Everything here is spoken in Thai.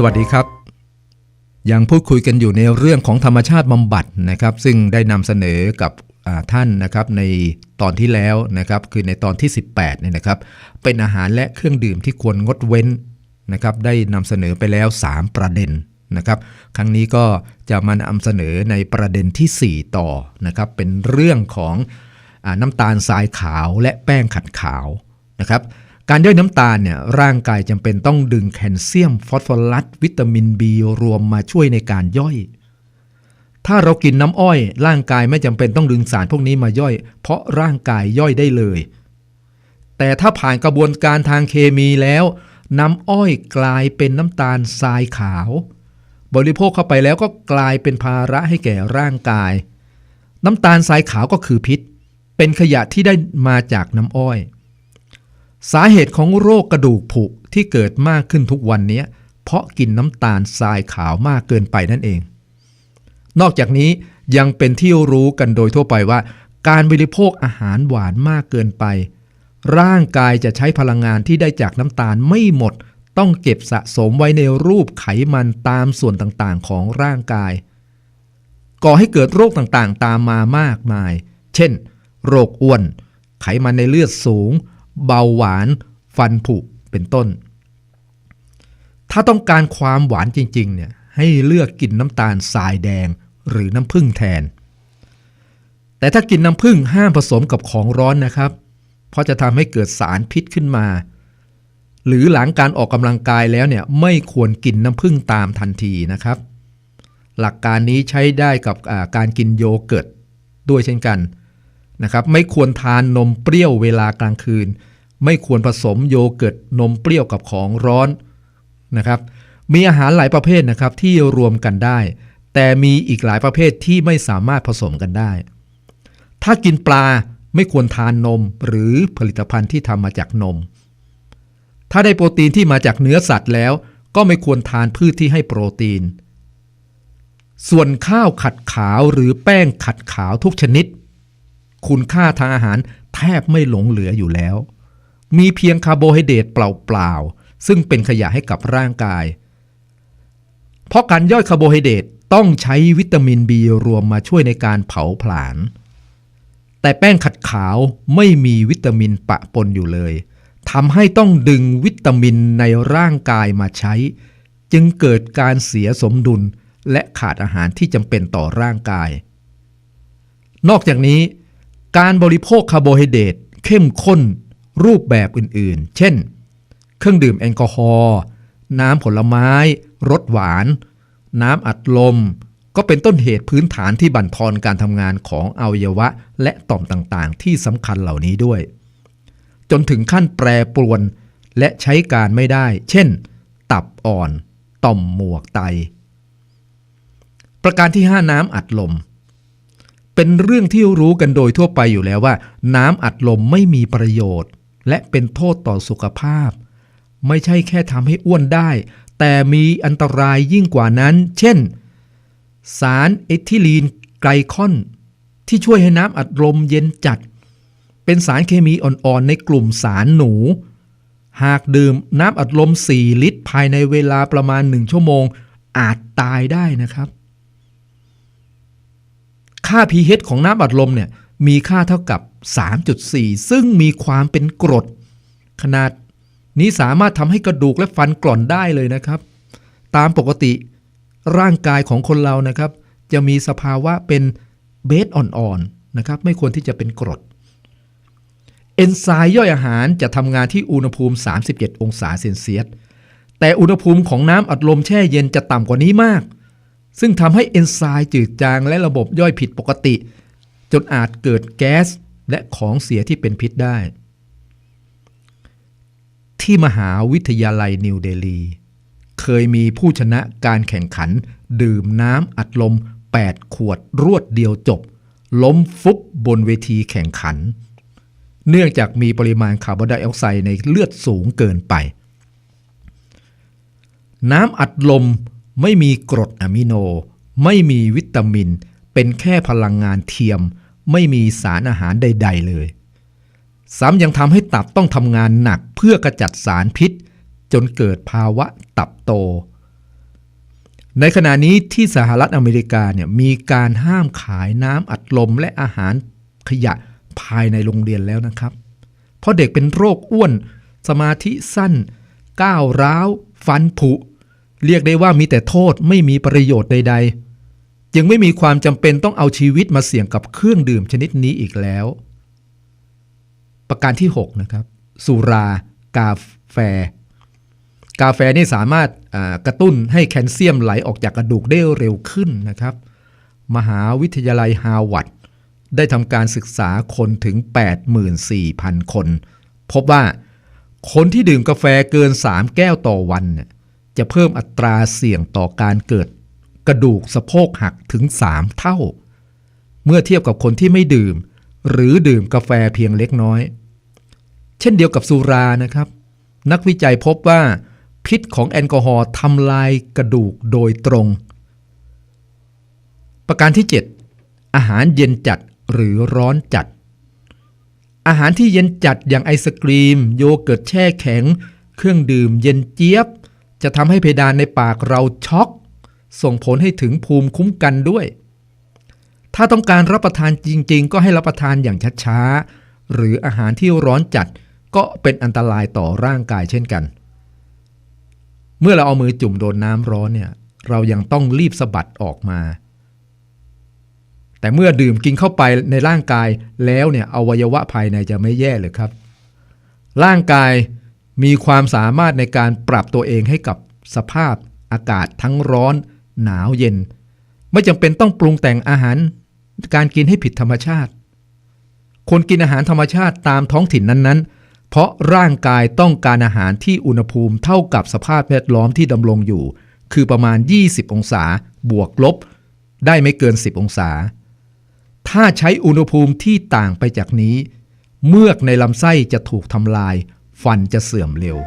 สวัสดีครับ ยังพูดคุยกันอยู่ในเรื่องของธรรมชาติบำบัดนะครับ ซึ่งได้นำเสนอกับท่านนะครับในตอนที่แล้วนะครับ คือในตอนที่ 18เนี่ยนะครับ เป็นอาหารและเครื่องดื่มที่ควรงดเว้นนะครับ ได้นำเสนอไปแล้ว 3 ประเด็นนะครับ ครั้งนี้ก็จะมานำเสนอในประเด็นทีสี่4 ต่อนะครับ เป็นเรื่องของอน้ำตาลทรายขาวและแป้งขัดขาวนะครับ การย่อยน้ำตาลเนี่ยร่างกายจำเป็นต้องดึงแคลเซียม ฟอสฟอรัส วิตามิน B รวมมาช่วยในการย่อย ถ้าเรากินน้ำอ้อย ร่างกายไม่จำเป็นต้องดึงสารพวกนี้มาย่อย เพราะร่างกายย่อยได้เลย แต่ถ้าผ่านกระบวนการทางเคมีแล้ว น้ำอ้อยกลายเป็นน้ำตาลทรายขาว บริโภคเข้าไปแล้วก็กลายเป็นภาระให้แก่ร่างกาย น้ำตาลทรายขาวก็คือพิษ เป็นขยะที่ได้มาจากน้ำอ้อย สาเหตุของโรคกระดูกผุที่เกิดมากขึ้นทุกวันนี้ เพราะกินน้ำตาลทรายขาวมากเกินไปนั่นเอง นอกจากนี้ยังเป็นที่รู้กันโดยทั่วไปว่า การบริโภคอาหารหวานมากเกินไป ร่างกายจะใช้พลังงานที่ได้จากน้ำตาลไม่หมด ต้องเก็บสะสมไว้ในรูปไขมันตามส่วนต่างๆของร่างกาย ก่อให้เกิดโรคต่างๆตามมามากมาย เช่น โรคอ้วน ไขมันในเลือดสูง เบาหวาน ฟันผุเป็นต้น ถ้าต้องการความหวานจริง ๆ เนี่ยให้เลือกกินน้ำตาลทรายแดงหรือน้ำผึ้งแทน แต่ถ้ากินน้ำผึ้งห้ามผสมกับของร้อนนะครับ เพราะจะทำให้เกิดสารพิษขึ้นมา หรือหลังการออกกำลังกายแล้วเนี่ยไม่ควรกินน้ำผึ้งตามทันทีนะครับ หลักการนี้ใช้ได้กับการกินโยเกิร์ตด้วยเช่นกัน นะครับไม่ควรทานนมเปรี้ยวเวลากลางคืน ไม่ควรผสมโยเกิร์ตนมเปรี้ยวกับของร้อนนะครับมีอาหารหลายประเภทนะครับที่รวมกันได้ แต่มีอีกหลายประเภทที่ไม่สามารถผสมกันได้ ถ้ากินปลาไม่ควรทานนมหรือผลิตภัณฑ์ที่ทำมาจากนม ถ้าได้โปรตีนที่มาจากเนื้อสัตว์แล้ว ก็ไม่ควรทานพืชที่ให้โปรตีน ส่วนข้าวขัดขาวหรือแป้งขัดขาวทุกชนิด คุณค่าทางอาหารแทบไม่หลงเหลืออยู่แล้ว มีเพียงคาร์โบไฮเดรตเปล่าๆ ซึ่งเป็นขยะให้กับร่างกาย เพราะการย่อยคาร์โบไฮเดรตต้องใช้วิตามิน B รวมมาช่วยในการเผาผลาญ แต่แป้งขัดขาวไม่มีวิตามินปะปนอยู่เลยทำให้ต้องดึงวิตามินในร่างกายมาใช้ จึงเกิดการเสียสมดุลและขาดอาหารที่จำเป็นต่อร่างกาย นอกจากนี้ การบริโภคคาร์โบไฮเดรตเข้มข้นรูปแบบอื่นๆ เช่น เครื่องดื่มแอลกอฮอล์น้ำผลไม้รสหวาน น้ำอัดลม ก็เป็นต้นเหตุพื้นฐานที่บั่นทอนการทำงานของอวัยวะ และต่อมต่างๆ ที่สำคัญเหล่านี้ด้วย จนถึงขั้นแปรปรวนและใช้การไม่ได้ เช่น ตับอ่อน ต่อมหมวกไต ประการที่ 5 น้ำอัดลม เป็นเรื่องที่รู้กันโดยทั่วไปอยู่แล้วว่า น้ำอัดลมไม่มีประโยชน์ และเป็นโทษต่อสุขภาพ ไม่ใช่แค่ทำให้อ้วนได้ แต่มีอันตรายยิ่งกว่านั้น เช่น สารเอทิลีนไกลคอน ที่ช่วยให้น้ำอัดลมเย็นจัด เป็นสารเคมีอ่อนๆในกลุ่มสารหนู หากดื่มน้ำอัดลม 4 ลิตร ภายในเวลาประมาณ 1 ชั่วโมง อาจตายได้นะครับ ค่า pH ของน้ำอัดลมเนี่ยมีค่าเท่ากับ 3.4 ซึ่งมีความเป็นกรด ขนาดนี้สามารถทำให้กระดูกและฟันกร่อนได้เลยนะครับ ตามปกติร่างกายของคนเรานะครับ จะมีสภาวะเป็นเบสอ่อนๆนะครับ ไม่ควรที่จะเป็นกรด เอนไซม์ย่อยอาหารจะทำงานที่อุณหภูมิ 37 องศาเซนเซียสแต่อุณหภูมิของน้ำอัดลมแช่เย็นจะต่ำกว่านี้มาก ซึ่งทำให้เอนไซม์จืดจางและระบบย่อยผิดปกติ จนอาจเกิดแก๊สและของเสียที่เป็นพิษได้ ที่มหาวิทยาลัยนิวเดลีเคยมีผู้ชนะการแข่งขัน ดื่มน้ำอัดลม 8 ขวดรวดเดียวจบ ล้มฟุบบนเวทีแข่งขัน เนื่องจากมีปริมาณคาร์บอนไดออกไซด์ในเลือดสูงเกินไป น้ำอัดลม ไม่มีกรดอะมิโน ไม่มีวิตามิน เป็นแค่พลังงานเทียม ไม่มีสารอาหารใด ๆ เลย ซ้ำยังทำให้ตับต้องทำงานหนักเพื่อกระจัดสารพิษ จนเกิดภาวะตับโต ในขณะนี้ที่สหรัฐอเมริกาเนี่ยมีการห้ามขายน้ำอัดลมและอาหารขยะภายในโรงเรียนแล้วนะครับ เพราะเด็กเป็นโรคอ้วน สมาธิสั้นก้าวร้าว ฟันผุ เรียกได้ว่ามีแต่โทษไม่มีประโยชน์ใดๆจึงไม่มีความจำเป็นต้องเอาชีวิตมาเสี่ยงกับเครื่องดื่มชนิดนี้อีกแล้ว ประการที่ 6 นะครับ สุรากาแฟ กาแฟนี่สามารถกระตุ้นให้แคลเซียมไหลออกจากกระดูกได้เร็วขึ้นนะครับ มหาวิทยาลัยฮาวาดได้ทำการศึกษาคนถึง 84,000 คน พบว่าคนที่ดื่มกาแฟเกิน 3 แก้วต่อวันเนี่ย จะเพิ่มอัตราเสี่ยงต่อการเกิดกระดูกสะโพกหักถึง 3 เท่า เมื่อเทียบกับคนที่ไม่ดื่ม หรือดื่มกาแฟเพียงเล็กน้อย เช่นเดียวกับสุรานะครับ นักวิจัยพบว่า พิษของแอลกอฮอล์ทำลายกระดูกโดยตรง ประการที่ 7 อาหารเย็นจัดหรือร้อนจัด อาหารที่เย็นจัดอย่างไอศกรีม โยเกิร์ตแช่แข็ง เครื่องดื่มเย็นเจี๊ยบ จะทำให้เพดานในปากเราช็อก ส่งผลให้ถึงภูมิคุ้มกันด้วย ถ้าต้องการรับประทานจริง ๆ ก็ให้รับประทานอย่างช้าๆ หรืออาหารที่ร้อนจัดก็เป็นอันตรายต่อร่างกายเช่นกัน เมื่อเราเอามือจุ่มโดนน้ำร้อนเนี่ยเรายังต้องรีบสะบัดออกมา แต่เมื่อดื่มกินเข้าไปในร่างกายแล้วเนี่ยอวัยวะภายในจะไม่แย่เลยครับ ร่างกาย มีความสามารถในการปรับตัวเองให้กับสภาพอากาศทั้งร้อน หนาวเย็น ไม่จำเป็นต้องปรุงแต่งอาหาร การกินให้ผิดธรรมชาติ คนกินอาหารธรรมชาติตามท้องถิ่นนั้นๆ เพราะร่างกายต้องการอาหารที่อุณหภูมิเท่ากับสภาพแวดล้อมที่ดำรงอยู่ คือประมาณ 20 องศาบวกลบ ได้ไม่เกิน 10 องศา ถ้าใช้อุณหภูมิที่ต่างไปจากนี้ เมือกในลำไส้จะถูกทำลาย ฟันจะเสื่อมเร็ว